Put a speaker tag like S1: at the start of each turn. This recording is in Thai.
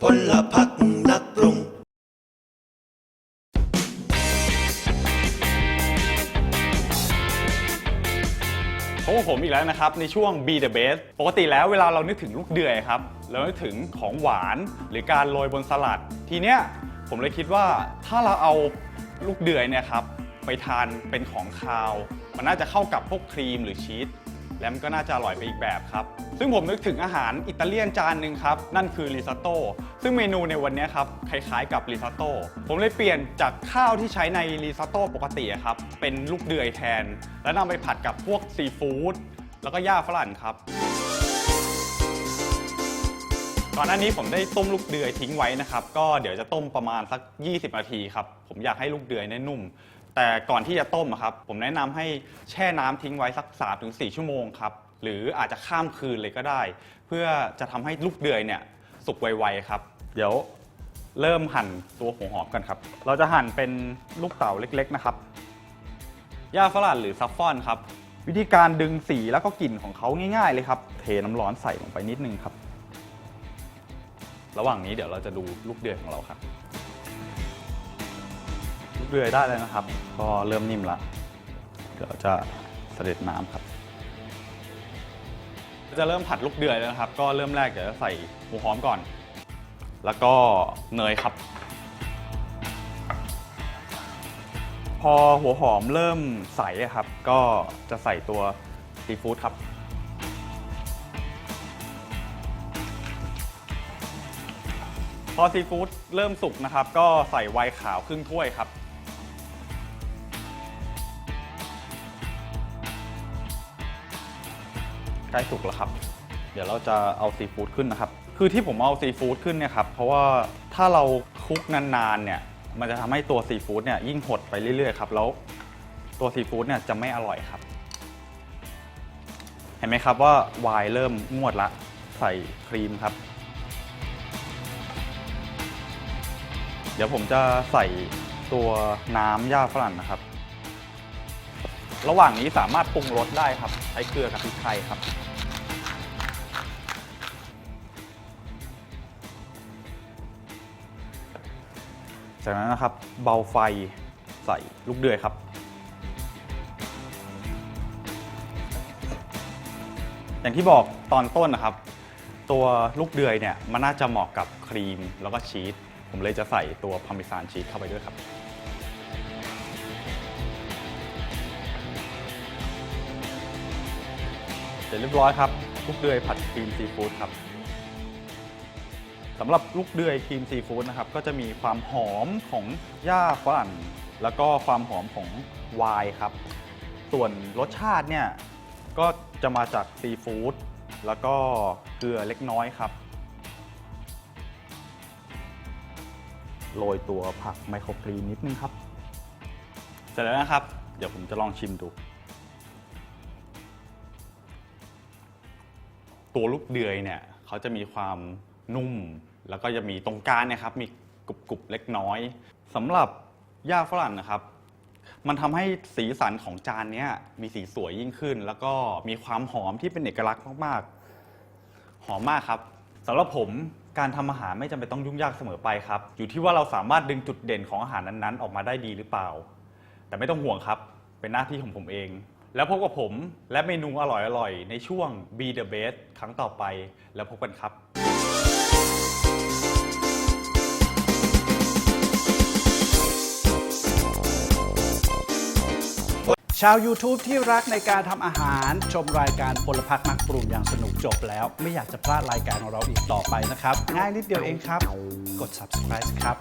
S1: พลพักนักปรุง
S2: พบกับผมอีกแล้วนะครับ ในช่วง Be the Best ปกติแล้วเวลาเรานึกถึงลูกเดือยครับ เรานึกถึงของหวานหรือการโรยบนสลัด ทีเนี้ยผมเลยคิดว่าถ้าเราเอาลูกเดือยเนี่ยครับ ไปทานเป็นของคาว มันน่าจะเข้ากับพวกครีมหรือชีส และมันก็น่าจะอร่อยไปอีกแบบครับ ซึ่งผมนึกถึงอาหารอิตาเลียนจานหนึ่งครับ นั่นคือริซอตโต้ซึ่งเมนูในวันนี้ครับ คล้ายๆกับริซอตโต้ผมเลยเปลี่ยนจากข้าวที่ใช้ในริซอตโต้ปกติครับ เป็นลูกเดือยแทน แล้วนำไปผัดกับพวกซีฟู้ดแล้วก็ย่าฝรั่งครับก่อนหน้านี้ผมได้ต้มลูกเดือยทิ้งไว้นะครับ ก็เดี๋ยวจะต้มประมาณสัก 20 นาทีครับ ผมอยากให้ลูกเดือยเนี่ยนุ่ม แต่ก่อนที่จะต้มอะครับ ผมแนะนำให้แช่น้ำทิ้งไว้สัก 3-4 ชั่วโมงครับ หรืออาจจะข้ามคืนเลยก็ได้ เพื่อจะทำให้ลูกเดือยเนี่ยสุกไวๆครับ เดี๋ยวเริ่มหั่นตัวหัวหอมกันครับ เราจะหั่นเป็นลูกเต๋าเล็กๆนะครับย่าฝรั่งหรือซัฟฟอนครับ วิธีการดึงสีแล้วก็กลิ่นของเขาง่าย ๆ เลยครับ เทน้ำร้อนใส่ลงไปนิดนึงครับ ระหว่างนี้เดี๋ยวเราจะดูลูกเดือยของเราครับ เดือยได้แล้วนะครับ ก็เริ่มนิ่มละเดี๋ยวจะเสด็จน้ำครับ จะเริ่มผัดลูกเดือยแล้วนะครับ ก็เริ่มแรกเดี๋ยวจะใส่หัวหอมก่อน แล้วก็เนยครับ พอหัวหอมเริ่มใสครับ ก็จะใส่ตัวซีฟู้ดครับพอซีฟู้ดเริ่มสุกนะครับ ก็ใส่ไวน์ขาวครึ่งถ้วยครับ ล้สุกแล้วครับ เดี๋ยวเราจะเอาซีฟู้ดขึ้นนะครับ คือที่ผมเอาซีฟู้ดขึ้นเนี่ยครับ เพราะว่าถ้าเราคลุกนานๆเนี่ย มันจะทำให้ตัวซีฟู้ดเนี่ยยิ่งหดไปเรื่อยๆครับ แล้วตัวซีฟู้ดเนี่ยจะไม่อร่อยครับ เห็นไหมครับว่าไวน์เริ่มงวดละ ใส่ครีมครับ เดี๋ยวผมจะใส่ตัวน้ำย่าฝรั่งนะครับ ระหว่างนี้สามารถปรุงรสได้ครับ ใช้เกลือกับพริกไทยครับ จากนั้นนะครับเบาไฟใส่ลูกเดือยครับ อย่างที่บอกตอนต้นนะครับ ตัวลูกเดือยเนี่ยมันน่าจะเหมาะกับครีมแล้วก็ชีสผมเลยจะใส่ตัวพาร์เมซานชีสเข้าไปด้วยครับ เสร็จเรียบร้อยครับลูกเดือยผัดครีมซีฟู้ดครับ สำหรับลูกเดือยครีมซีฟู้ดนะครับก็จะมีความหอมของหญ้าฝรั่งแล้วก็ความหอมของไวน์ครับ ส่วนรสชาติเนี่ยก็จะมาจากซีฟู้ดแล้วก็เกลือเล็กน้อยครับ โรยตัวผักไมโครกรีนนิดนึงครับ เสร็จแล้วนะครับ เดี๋ยวผมจะลองชิมดู ตัวลูกเดือยเนี่ยเขาจะมีความ นุ่ม แล้วก็จะมีตรงกลางเนะครับ มีกรุบๆเล็กน้อยสำหรับย่าฝรั่งนะครับ มันทำให้สีสันของจานเนี้ยมีสีสวยยิ่งขึ้น แล้วก็มีความหอมที่เป็นเอกลักษณ์มากๆ หอมมากครับสำหรับผมการทำอาหารไม่จำเป็นต้องยุ่งยากเสมอไปครับ อยู่ที่ว่าเราสามารถดึงจุดเด่นของอาหารนั้นๆ ออกมาได้ดีหรือเปล่า แต่ไม่ต้องห่วงครับ เป็นหน้าที่ของผมเอง แล้วพบกับผมและเมนูอร่อยๆ ในช่วง Be the Best ครั้งต่อไปแล้วพบกันครับ
S3: ชาว YouTube ที่รักในการทำอาหาร ชมรายการพลพักนักปรุงอย่างสนุกจบแล้ว ไม่อยากจะพลาดรายการของเราอีกต่อไปนะครับ ง่ายนิดเดียวเองครับ กด subscribe ครับ